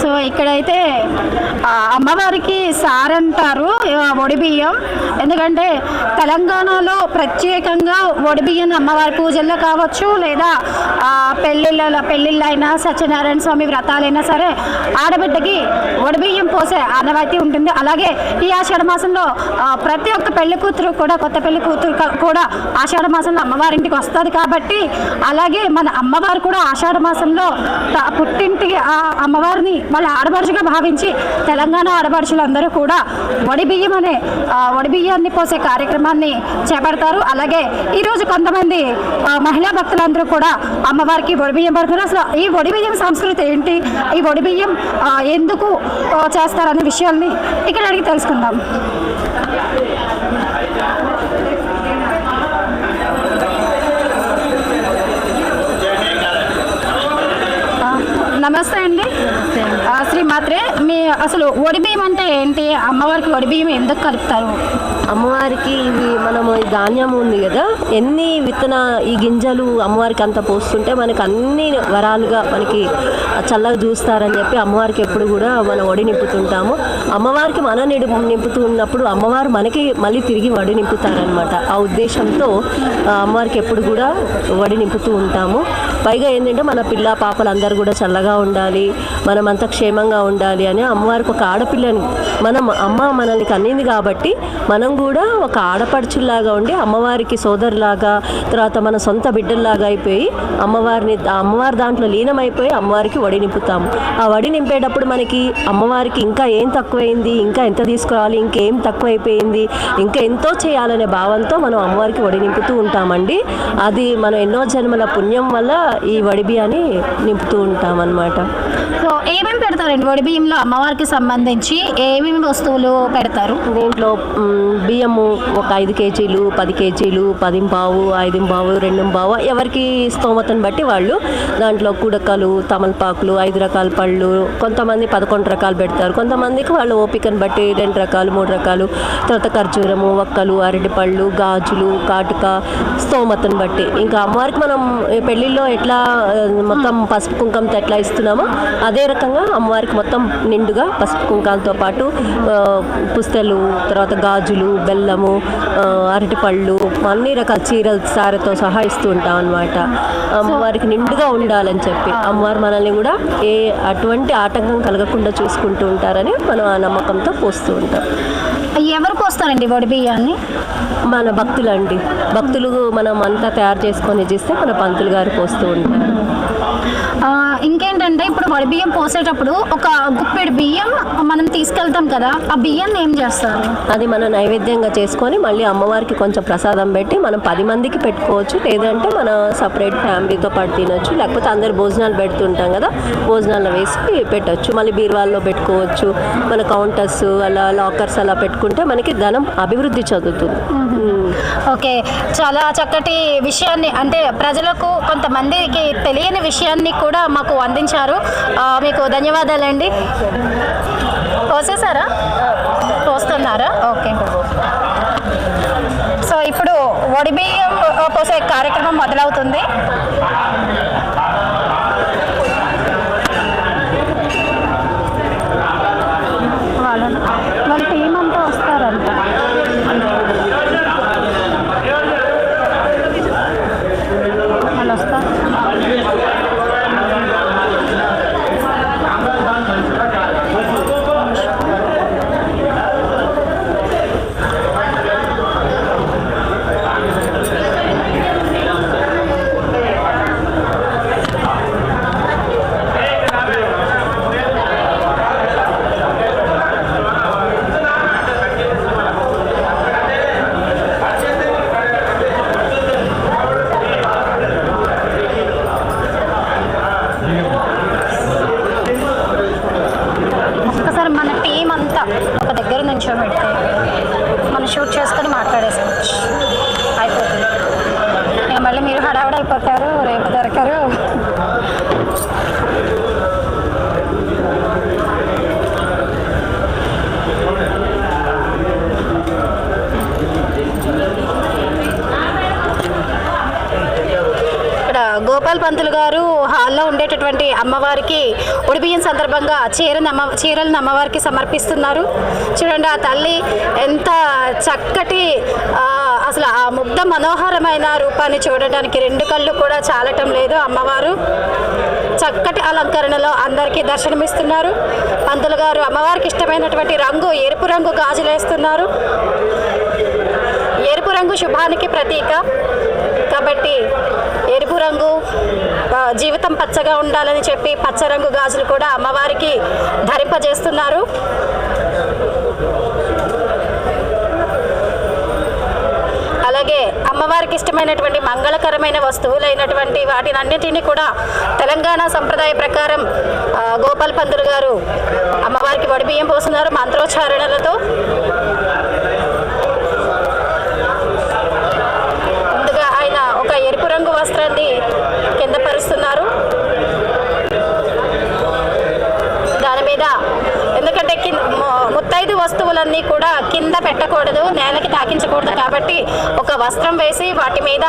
So ఇక్కడైతే అమ్మవారికి sir అంటారు. బియ్యం. ఎందుకంటే తెలంగాణలో ప్రత్యేకంగా వడి బియ్యం అమ్మవారి పూజల్లో కావచ్చు లేదా పెళ్ళిళ్ళలో పెళ్ళిళ్ళ సత్యనారాయణ స్వామి వ్రతాలైనా సరే ఆడబిడ్డకి వడి బియ్యం పోసే ఆనవాయితీ ఉంటుంది. అలాగే ఈ ఆషాఢ మాసంలో ప్రతి ఒక్క పెళ్ళి కూతురు కూడా కొత్త పెళ్ళి కూతురు కూడా ఆషాఢ మాసంలో అమ్మవారింటికి వస్తుంది కాబట్టి అలాగే మన అమ్మవారు కూడా ఆషాఢ మాసంలో పుట్టింటికి ఆ అమ్మవారిని వాళ్ళ ఆడపడుచుగా భావించి తెలంగాణ ఆడపడుచులందరూ కూడా వడి బియ్యం అనే బియ్యాన్ని పోసే కార్యక్రమాన్ని చేపడతారు. అలాగే ఈరోజు కొంతమంది మహిళా భక్తులందరూ కూడా అమ్మవారికి వడి బియ్యం పడుతున్నారు. అసలు ఈ బియ్యం సంస్కృతి ఏంటి? ఈ బియ్యం ఎందుకు చేస్తారనే విషయాల్ని ఇక్కడ అడిగి తెలుసుకుందాం. నమస్తే అండి. ఆ, శ్రీ మాత్రే మీ అసలు వడిబియ్యం అంటే ఏంటి? అమ్మవారికి వడిబియ్యం ఎందుకు కలుపుతారు? అమ్మవారికి ఇవి మనము ఈ ధాన్యం ఉంది కదా ఎన్ని విత్తన ఈ గింజలు అమ్మవారికి అంత పోస్తుంటే మనకి అన్ని వరాలుగా మనకి చల్లగా చూస్తారని చెప్పి అమ్మవారికి ఎప్పుడు కూడా మనం వడి నింపుతుంటాము. అమ్మవారికి మనం నిడు నింపుతూ ఉన్నప్పుడు అమ్మవారు మనకి మళ్ళీ తిరిగి వడి నింపుతారనమాట ఆ ఉద్దేశంతో అమ్మవారికి ఎప్పుడు కూడా వడి నింపుతూ ఉంటాము. పైగా ఏంటంటే మన పిల్ల పాపలు అందరూ కూడా చల్లగా ఉండాలి మనమంతా క్షేమంగా ఉండాలి అని అమ్మవారికి ఒక ఆడపిల్లని. మనం అమ్మ మనల్ని కన్నింది కాబట్టి మనం కూడా ఒక ఆడపడుచుల్లాగా ఉండి అమ్మవారికి సోదరులాగా తర్వాత మన సొంత బిడ్డల్లాగా అయిపోయి అమ్మవారిని అమ్మవారి దాంట్లో లీనమైపోయి అమ్మవారికి వడి నింపుతాము. ఆ వడి నింపేటప్పుడు మనకి అమ్మవారికి ఇంకా ఏం తక్కువైంది ఇంకా ఎంత తీసుకురావాలి ఇంకేం తక్కువైపోయింది ఇంకా ఎంతో చేయాలనే భావంతో మనం అమ్మవారికి వడి నింపుతూ ఉంటామండి. అది మనం ఎన్నో జన్మల పుణ్యం వల్ల ఈ వడి బియ్యాన్ని నింపుతూ ఉంటాం అన్నమాట సో ఏమేమి పెడతారండి? వడి బియ్యంలో అమ్మవారికి సంబంధించి ఏమేమి వస్తువులు పెడతారు? దీంట్లో బియ్యము ఒక ఐదు కేజీలు పది కేజీలు పదింపావు ఐదింపావు రెండుంపావు ఎవరికి స్తోమతను బట్టి వాళ్ళు దాంట్లో కుడకలు తమలపాకులు ఐదు రకాల పళ్ళు కొంతమంది పదకొండు రకాలు పెడతారు. కొంతమందికి వాళ్ళు ఓపికను బట్టి రెండు రకాలు మూడు రకాలు తర్వాత ఖర్జూరము వక్కలు అరటిపళ్ళు గాజులు కాటుక స్తోమతను బట్టి. ఇంకా అమ్మవారికి మనం పెళ్ళిళ్ళలో ఎట్లా మొత్తం పసుపు కుంకుమతో ఎట్లా ఇస్తున్నామో అదే రకంగా అమ్మవారికి మొత్తం నిండుగా పసుపు కుంకాలతో పాటు పుస్తలు తర్వాత గాజులు బెల్లము అరటిపళ్ళు అన్ని రకాల చీరలు సారెతో సహా ఇస్తూ ఉంటాం అనమాట అమ్మవారికి నిండుగా ఉండాలని చెప్పి అమ్మవారు మనల్ని కూడా ఏ అటువంటి ఆటంకం కలగకుండా చూసుకుంటూ ఉంటారని మనం ఆ నమ్మకంతో పోస్తూ ఉంటాం. ఎవరు పోస్తారండి వడి బియ్యాన్ని? మన భక్తులండి. భక్తులు మనం అంతా తయారు చేసుకొని చేస్తే మన పంతులు గారు పోస్తూ ఉంటారు. ఇంకేంటంటే ఇప్పుడు వడి బియ్యం పోసేటప్పుడు ఒక గుప్పెడు తీసుకెళ్తాం కదా ఆ బియ్యాన్ని ఏం చేస్తారు? అది మనం నైవేద్యంగా చేసుకొని మళ్ళీ అమ్మవారికి కొంచెం ప్రసాదం పెట్టి మనం పది మందికి పెట్టుకోవచ్చు. లేదంటే మన సపరేట్ ఫ్యామిలీతో పాటు తినొచ్చు. లేకపోతే అందరు భోజనాలు పెడుతుంటాం కదా భోజనాల్లో వేసి పెట్టొచ్చు. మళ్ళీ బీరువాల్లో పెట్టుకోవచ్చు. మన కౌంటర్స్ అలా లాకర్స్ అలా పెట్టుకుంటే మనకి ధనం అభివృద్ధి చదువుతుంది. ఓకే. చాలా చక్కటి విషయాన్ని అంటే ప్రజలకు కొంతమందికి తెలియని విషయాన్ని కూడా మాకు అందించారు. మీకు ధన్యవాదాలండి. పోసేసారా పోస్తున్నారా ఓకే. సో ఇప్పుడు వడి బియ్యం పోసే కార్యక్రమం మొదలవుతుంది వాళ్ళ వాళ్ళ టీం అంతా వస్తారంట వాళ్ళు వస్తారు గోపాల్ పంతులు గారు ఉండేటటువంటి అమ్మవారికి ఉడిబియ్యం సందర్భంగా చీరను అమ్మ చీరలను అమ్మవారికి సమర్పిస్తున్నారు. చూడండి ఆ తల్లి ఎంత చక్కటి అసలు ఆ ముగ్ధ మనోహరమైన రూపాన్ని చూడడానికి రెండు కళ్ళు కూడా చాలటం లేదు అమ్మవారు. చక్కటి అలంకరణలో అందరికీ దర్శనమిస్తున్నారు. పంతులు గారు అమ్మవారికి ఇష్టమైనటువంటి రంగు ఎరుపు రంగు గాజులేస్తున్నారు. ఎరుపు రంగు శుభానికి ప్రతీక. కాబట్టి ఎరుపు రంగు జీవితం పచ్చగా ఉండాలని చెప్పి పచ్చ రంగు గాజులు కూడా అమ్మవారికి ధరింపజేస్తున్నారు. అలాగే అమ్మవారికి ఇష్టమైనటువంటి మంగళకరమైన వస్తువులైనటువంటి వాటిని అన్నిటినీ కూడా తెలంగాణ సంప్రదాయ ప్రకారం గోపాల్ పంతులు గారు అమ్మవారికి వడిబియ్యం పోస్తున్నారు మంత్రోచ్చారణలతో. రంగు కింద పరుస్తున్నారు దాని మీద ఎందుకంటే ముత్తైదు వస్తువులన్నీ కూడా కింద పెట్టకూడదు నేలకి తాకించకూడదు కాబట్టి ఒక వస్త్రం వేసి వాటి మీద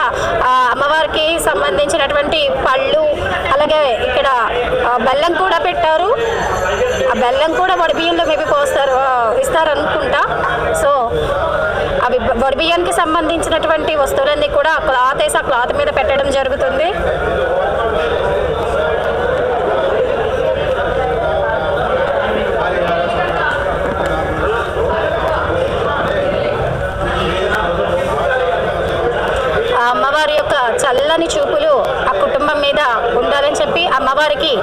అమ్మవారికి సంబంధించినటువంటి పళ్ళు అలాగే ఇక్కడ బెల్లం కూడా పెట్టారు. ఆ బెల్లం కూడా వడిబియ్యంలో మేబీ పోస్తారు ఇస్తారనుకుంటా. అవి బ- సంబంధించినటువంటి వస్తువులన్నీ కూడా క్లాత్ వేసి ఆ క్లాత్ మీద పెట్టడం జరుగుతుంది. ఆ అమ్మవారి యొక్క చల్లని చూపులు ఆ కుటుంబం మీద ఉండాలని చెప్పి అమ్మవారికి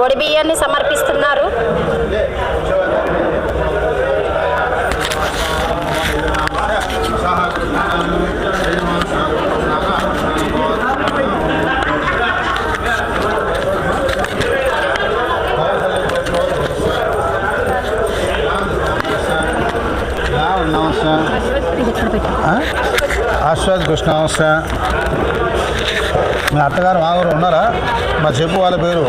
ఒడిబియ్యాన్ని సమర్పిస్తారు నమస్తే ఆశ్వాద్ కృష్ణ నమస్తే మీ అత్తగారు మా ఊరు ఉన్నారా? మరి చెప్పు వాళ్ళ పేరు.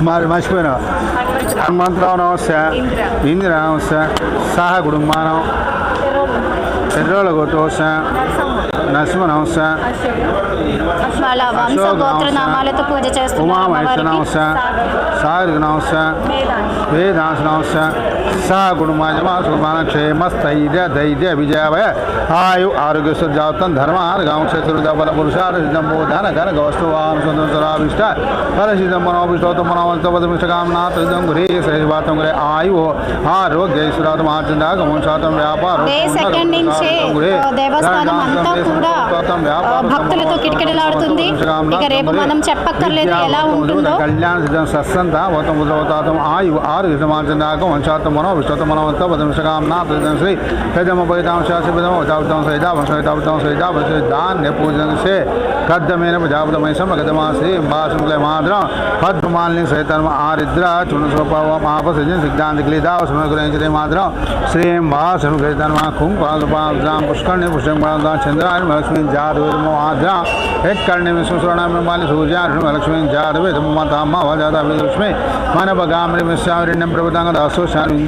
మరి మర్చిపోయినా. హనుమంతరావు. నమస్తే. ఇందిర. నమస్తే. సాహా కుటుంబానం ఎర్రోళ్ళ. గోతోస నరసింహ. నమస్తే. వాళ్ళ వంశ నమస్తే. నామాలతో పూజ ఉమా చేస్తున్నారు మహేశ్వర నమస్తే. సాగర్. నమస్తే. వేదాంశ నమస్తే. సా కుటుంబాజమా సుమాన క్షేమ స్థైర్య ధైర్య విజయ ఆయు ఆరోగ్య సుజాతం ధర్మార్గం శత్రుదబల పురుషార సిద్ధం బోధన ఘన గౌస్తవాన్ సుందరావిష్ట ఫల సిద్ధం మనోభిష్టోతం మనోవంత పదమిష్ట కామనాథ సిద్ధం గురే శ్రేవాతం గురే ఆయు ఆరోగ్య ఈశ్వరాతం ఆచందాగమం శాతం వ్యాపారం సెకండ్ నుంచే దేవస్థానం అంతా కూడా భక్తులతో కిటకిటలాడుతుంది ఇక రేపు మనం చెప్పక్కర్లేదు ఎలా ఉంటుందో. కళ్యాణ సిద్ధం సత్సంత వతం ఉద్రవతాతం ఆయు ఆరు విషమాచందాకం వంశాతం మనో विश्वतमनवत्त पदंशकामना प्रदंश्री हृदमुपयतांशासि पदमोदावतांसहितावंशहितावंशहितावंशहितान्यपूजनसे खद्दमेन प्रजापतमय समगदमाश्री अम्बाशुक्लमाद्रं फद्मालिनी सहितर्म आरिद्र चुणस्वपवमापसृजन सिद्धान्तक्लीदावसमगुरञ्जलिमाद्रं श्रीं वासनुकृतर्मा कुम्पादुपाद्रां पुष्कर्णि पुष्टिङ्गादां चन्द्रार्मलक्ष्मीं जातवेदमोद्रां यत्कर्णे विश्वस्वर्णामृमालि सूर्यार्मलक्ष्मीं जातवेदमताम्मा वजाता विलक्ष्मी मानवगाम्रिमिश्यावरिण्यं प्रभुताङ्गदासो शान्ति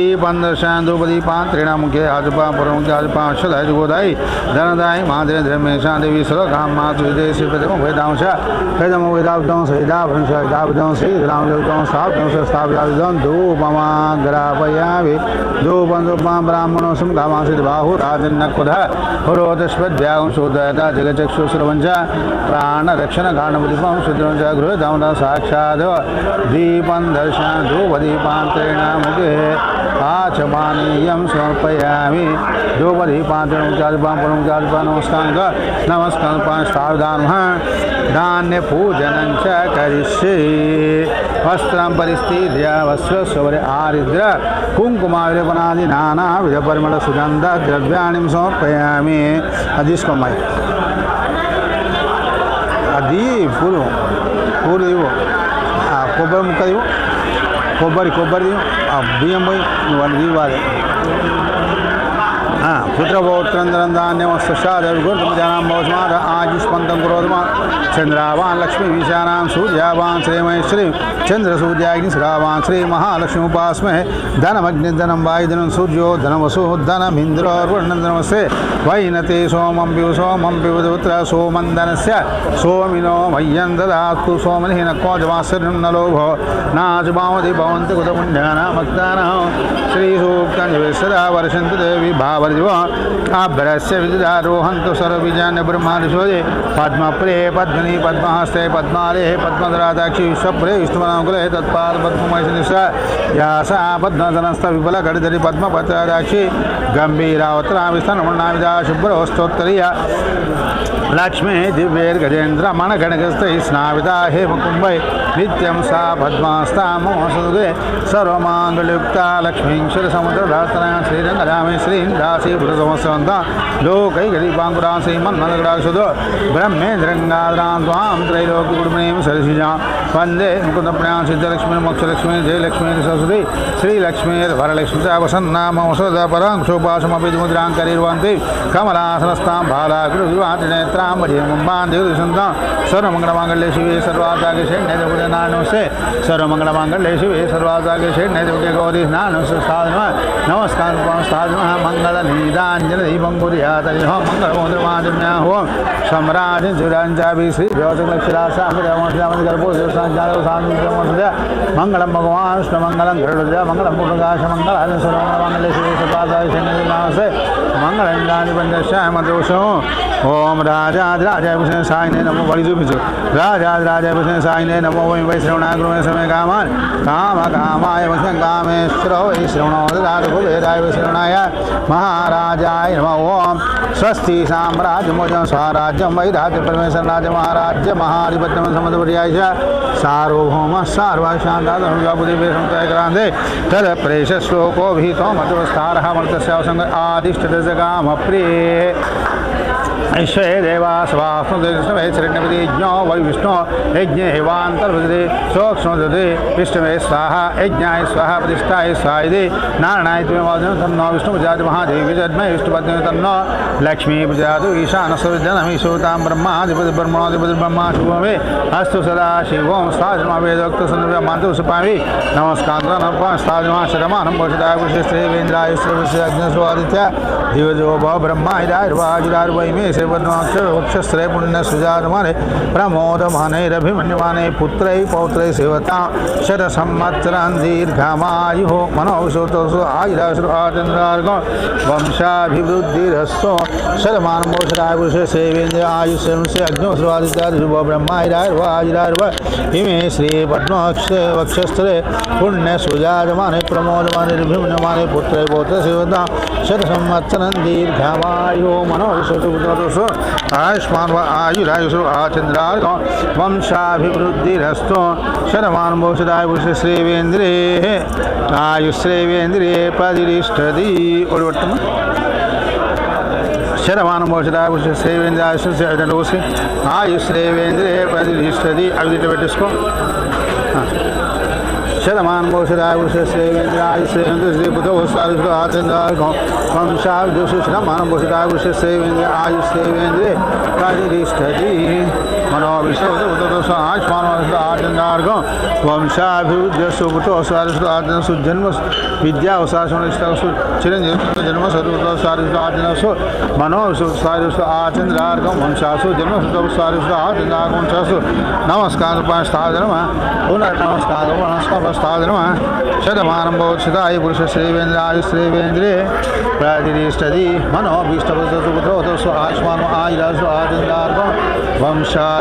द्रौपदी पात्रिणा मुख्य आजपा परमुख्य आजपा अक्षदाय जुगोदायी धनदाय महादेव धर्मेशा देवी सरकाम मातुदय श्री प्रथम वेदांश प्रथम वेदावंश वेदाभंश वेदावंश राम जगवंश स्थापंश स्थापिताविदं धूपमा ग्रापयामि धूपं धूपां ब्राह्मणो समकामासीत् बाहुराजन्नकुधः पुरोतस्पद्यागं शोधयता जगचक्षुश्रवञ्च प्राणरक्षणकारणमुदीपं शुद्रञ्च गृहधामना साक्षाद् दीपं दर्शन धूपदीपान्तेण मुखे మాధురి ధర్మేశా దేవి సర్వకాం మాతృ విదేశీ ప్రతిమ వేదాంశ వేదమ వేదాబ్దం సైదాభం సైదాబ్దం శ్రీ రామదేవతం స్థాపితం స్థాపితం ధూపమాగ్రాపయామి ధూపం ధూపం బ్రాహ్మణో సంకామాసి బాహు రాజన్నకుధ పురోదస్పద్వ్యాగం శోదయత జగచక్షు సర్వంచ ప్రాణరక్షణ కారణపదీపం శుద్రం చ గృహదామద సాక్షాత్ దీపం దర్శన ధూపదీపాంతరేణ ముఖే ఆచమానీయం సమర్పయామి ధూపదీపాంతరం పురం నమస్కారం నమస్కారం సావధాన ధాన్య పూజనం చ కరిష్యే వస్త్రం పరిస్థిత్య వస్త్ర శౌర్య ఆరిద్ర కుంకుమావిలపనాది నానా విధ పరిమళ సుగంధ ద్రవ్యాన్ని సమర్పయామి అది తీసుకోమ్మాయి అది దీ పూలు పూలు ఇవ్వు ఆ కొబ్బరి ముక్క ఇవ్వు కొబ్బరి కొబ్బరి బియ్యం పోయి వాళ్ళు ఇవ్వాలి పుత్రపౌత్రందరం ధాన్యం సుషాదవిగుర్జనాం భవస్మాద ఆయుష్మంతం కురోధమా చంద్రావాన్ లక్ష్మీ విశానాం సూర్యావాన్ శ్రీమహేశ్వరి చంద్రసూర్యాగ్ని శ్రావాన్ శ్రీ మహాలక్ష్మి ఉపాస్మే ధనమగ్ని ధనం వాయుధనం సూర్యో ధనవసు ధనమింద్రోర్వర్ణనమస్తే వైనతే సోమం పివు సోమం పివుదుత్ర సోమందనస్య సోమినో మయ్యం దదాతు సోమనిహీన కోజమాశ్చర్యం నలోభో నాజుమావతి భవంతి కుతపుణ్యానామక్తానం శ్రీసూక్తం సదా వర్షంతు దేవి భావతి जीव आभ्रस्य विद्यारोहन्तु सर्वविजयन् पद्म पद्मी पद्मनि पद्महस्ते पद्मक्षी पद्मधराधाक्षि विश्वप्रे विष्णुनाकुले तत्पाद पद्ममयसनिश्च व्यासा बद्धनस्त विपुल गणधरी पद्मपत्राक्षी गंभीरावतरामिस्तनमणामिदा शुभ्रस्तोत्तरीय लक्ष्मी दिव्यैर्गजेन्द्र मणगणगस्तैः स्नाविदा हे मुकुंभ नित्यं सा पद्मास्ता मोहसुदे सर्वमाङ्गलयुक्ता लक्ष्मीं शिरसमुद्ररास्तना श्रीरङ्गरामे श्रीं राशि पुरसमस्यवन्ता लोकैगरीपाङ्कुरा श्रीमन्मदगडाक्षुदो ब्रह्मेन्द्रङ्गाद्रां त्वां सरसिजा वंदे मुकुंद मुकुन्दप्रणयां सिद्धलक्ष्मी मोक्षलक्ष्मी जयलक्ष्मी सरस्वती श्रीलक्ष्मीर्वरलक्ष्मी च वसन्नामौषधपराङ्क्षोपाशमपि मुद्राङ्करीर्वन्ति कमलासनस्तां भालाकृतिवातिनेत्रां मध्यमम्बान्धिसन्तां सर्वमङ्गलमाङ्गल्ये शिवे सर्वादागे षण्णैदपुटे नाणुसे शिवे सर्वादागे गौरी नाणुसे साधनः नमस्कार साधनः मङ्गलनीदाञ्जलदीपङ्कुर्यातरिः मङ्गलमोदमादिन्याः ओं सम्राजि मंगल श्री भगवतिलक्षरासामि गर्भो साञ्जालसान्वितमोषध मंगल भगवान मंगल मंगलमुगाश मंगल मंगलेश मंगल श्याम दोषो ओम राजभूषण साई ने नमो बड़ी चूपचु राजभूषण साई ने नमो वैश्रवणागृह समय काम काम कामाय कामेश्वर वैश्रवण राजभूषण महाराजा नम ओम। स्वस्ति साम्राज मोज स्वराज्य मई राज्य परमेश्वर राज महाराज्य महाधिपत्यम समय सार्वभौम सार्वाशांताधनुजाबुदिवेशमुदायक्रांते तद प्रेष श्लोको भी तो प्रेषश्लोको भीतो आदिष्ट मर्तस्यावसङ्ग प्रिय ऐश्वर्य देवा सभास्मे यज्ञ वै विष्णु, यज्ञ हेवान्तर्भजते सोक्ष्मदे विष्णवे स्वाह, यज्ञाय स्वाहा, प्रतिष्ठाय स्वायदे नारायणाय त्वमेवादन तन्नो विष्णुपजाति महादेवी जन्म विष्णुपत्नी तन्नो लक्ष्मी प्रजातु ईशानसर्जनमीशोतां ब्रह्माधिपति ब्रह्मणाधिपति ब्रह्मा शुभमे अस्तु सदा शिवों स्थाजमा वेदोक्त सन्दर्भमान्तु सुपामि नमस्कान्त नमः स्थाजमा शतमानं पोषिताय विशिष्टे वेन्द्राय श्रीविश्वादित्य दिवजो भव ब्रह्मा हिराय वाजुरार्वैमे सेवनोक्ष श्रेय पुण्य सुजात मरे प्रमोद मनैरभिमन्यमाने पुत्र पौत्र सेवता शर संवत्सरान् दीर्घमायुः मनोविशोतसु आयुराश्रु सेवेन्द्र इमे श्री पद्मक्ष वक्षस्त्रे पुण्य सुजात प्रमोद मनैरभिमन्यमाने पुत्रै पौत्रै सेवता शत संवत्सरन् दीर्घमायुः ఆయుషు ఆయుష్మాన్ ఆయురాయుషు ఆచంద్రా వంశాభివృద్ధిరస్తు శరమానుభూషదాయుష శ్రీవేంద్రే ఆయుశ్రీవేంద్రే పదిరిష్టది ఒడివట్టము శరమానుభూషదాయుష శ్రీవేంద్ర ఆయుష్ ఆయుశ్రీవేంద్రే పదిరిష్టది అవి పెట్టుకో పెట్టేసుకో శతమానభూషదాయ పురుష శ్రీవేంద్ర ఆయుశ్రేవేంద్ర శ్రీపుతో వస్తారుషుడు ఆచంద్రార్గం వంశాభిదోషు శతమానభూషదాయ పురుష శ్రీవేంద్ర ఆయుశ్రేవేంద్రే పదిరిష్ఠతి మనో విశ్వదోష ఆయుష్మానవరుషుడు ఆచంద్రార్గం వంశాభివృద్ధ్యస్సు పుతో సారుషుడు ఆచరణ జన్మ విద్యా అవకాశం చిరంజీవి జన్మ సదుతో సారుషుడు ఆచరణసు మనో సారుషు ఆచంద్రార్గం వంశాసు జన్మ సారుషుడు ఆచంద్రార్గం వంశాసు నమస్కారం స్థాధనమ పునర్ నమస్కారం నమస్కారం స్థాధనమ శతమానం భవత్సిదాయ పురుష శ్రీవేంద్ర ఆయు శ్రీవేంద్రే ప్రాతిష్టది మనోభీష్టపుత్రోతస్సు ఆయుష్మానం ఆయురాసు ఆచంద్రార్గం వంశాభివృద్ధిరస్సు శతమానం భవత్సిదాయ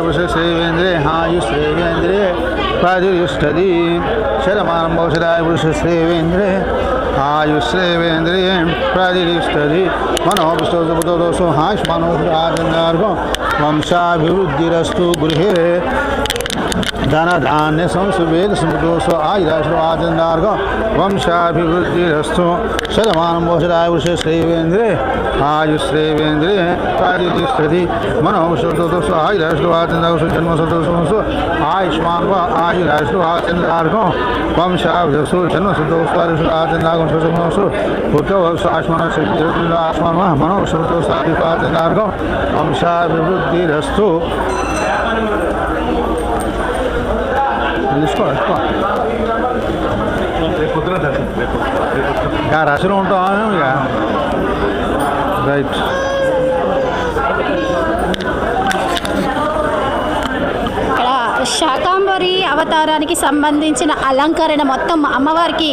పురుష శ్రీవేంద్రే ఆయు శ్రీవేంద్రే ప్రాతిష్టది. శతమానం శ్రీవేంద్రే ఆయుశ్రేవేంద్రే ప్రాతిష్టది. మనోభిష్టోసు ఆయుష్మానో ఆచంద్రార్గం వంశాభివృద్ధిరస్తు గృహే. ధన ధాన్య సంసువేద సమృద్ధోస్వ ఆయురాశ్రవాచందార్గం వంశాభివృద్ధిరస్తు శతమానం భోషరాయుష శ్రీవేంద్రే ఆయుశ్రేవేంద్రే కార్యతిష్టతి మనోషోసు ఆయురాశ్రవాచందార్గం జన్మసతోసు ఆయుష్మాన్ ఆయురాశ్రవాచందార్గం వంశాభిసు జన్మసతోస్వారుషాచందార్గం సుషమోసు పుత్రవసు ఆశ్మన ఆశ్మన్ మనోషోసాధిపాచందార్గం వంశాభివృద్ధిరస్తు ఇక రసలు ఉంటాం ఇక. రైట్ ఇక్కడ అవతారానికి సంబంధించిన అలంకరణ మొత్తం అమ్మవారికి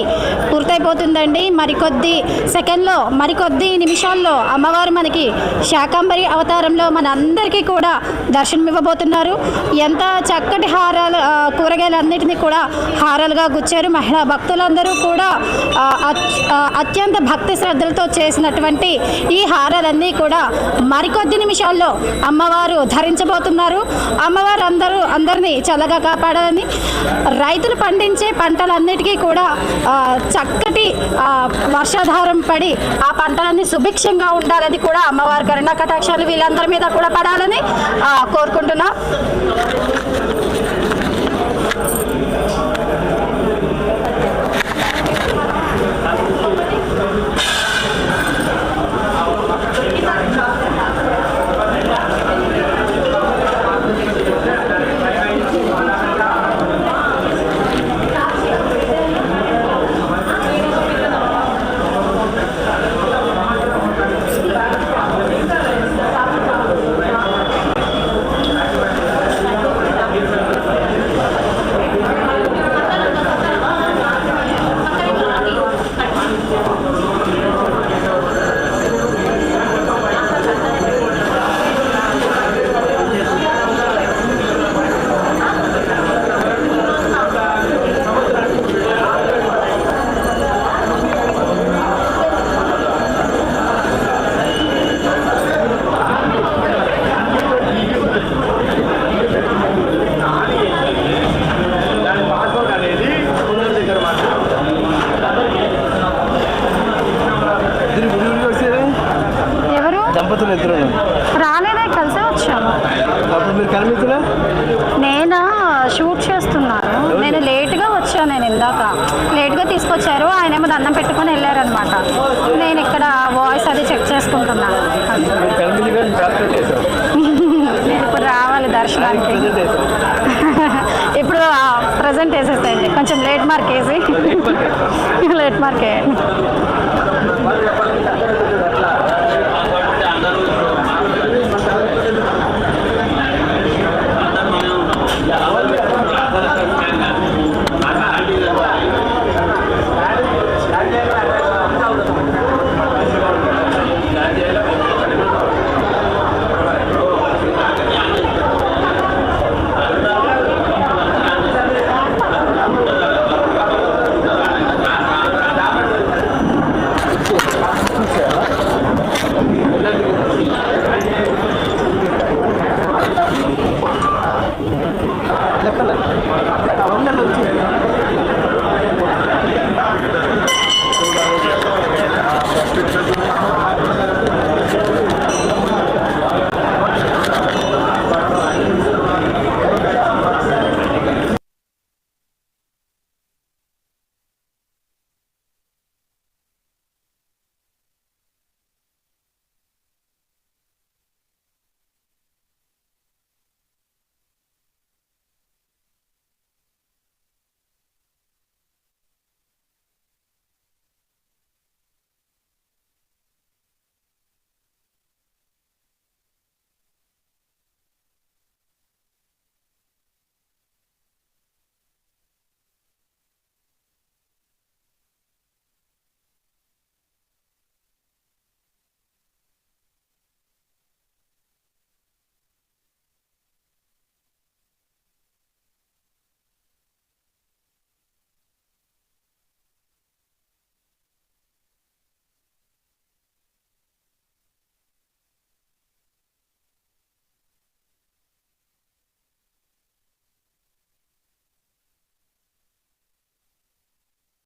పూర్తయిపోతుందండి. మరికొద్ది సెకండ్లో మరికొద్ది నిమిషాల్లో అమ్మవారు మనకి శాకాంబరి అవతారంలో మన అందరికీ కూడా దర్శనం ఇవ్వబోతున్నారు ఎంత చక్కటి హారాలు ఆ, కూడా హారాలుగా గుచ్చారు. మహిళా భక్తులందరూ కూడా అత్య అత్- అత్యంత భక్తి శ్రద్ధలతో చేసినటువంటి ఈ హారాలన్నీ కూడా మరికొద్ది నిమిషాల్లో అమ్మవారు ధరించబోతున్నారు. అమ్మవారు అందరూ అందరినీ చల్లగా కాపాడాలని రైతులు పండించే పంటలన్నిటికీ కూడా చక్కటి వర్షాధారం పడి ఆ పంటలన్నీ సుభిక్షంగా ఉండాలని కూడా అమ్మవారి కరుణ కటాక్షాలు వీళ్ళందరి మీద కూడా పడాలని ఆ, కోరుకుంటున్నా.